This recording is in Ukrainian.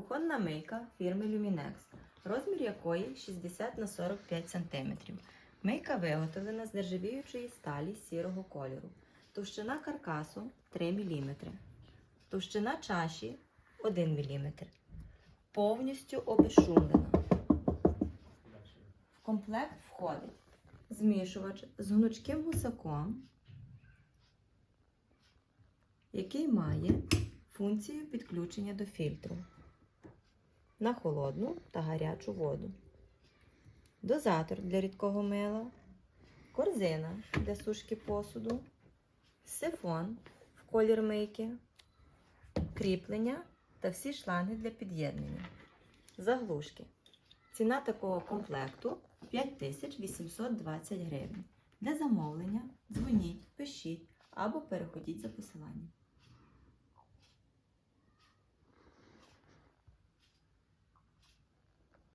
Кухонна мийка фірми Luminex, розмір якої 60 на 45 см. Мийка виготовлена з нержавіючої сталі сірого кольору. Товщина каркасу 3 мм. Товщина чаші 1 мм. Повністю обезшумлена. В комплект входить змішувач з гнучким гусаком, який має функцію підключення до фільтру на холодну та гарячу воду, дозатор для рідкого мила, корзина для сушки посуду, сифон в колір мийки, кріплення та всі шланги для під'єднання. Заглушки. Ціна такого комплекту 5820 гривень. Для замовлення дзвоніть, пишіть або переходіть за посиланням.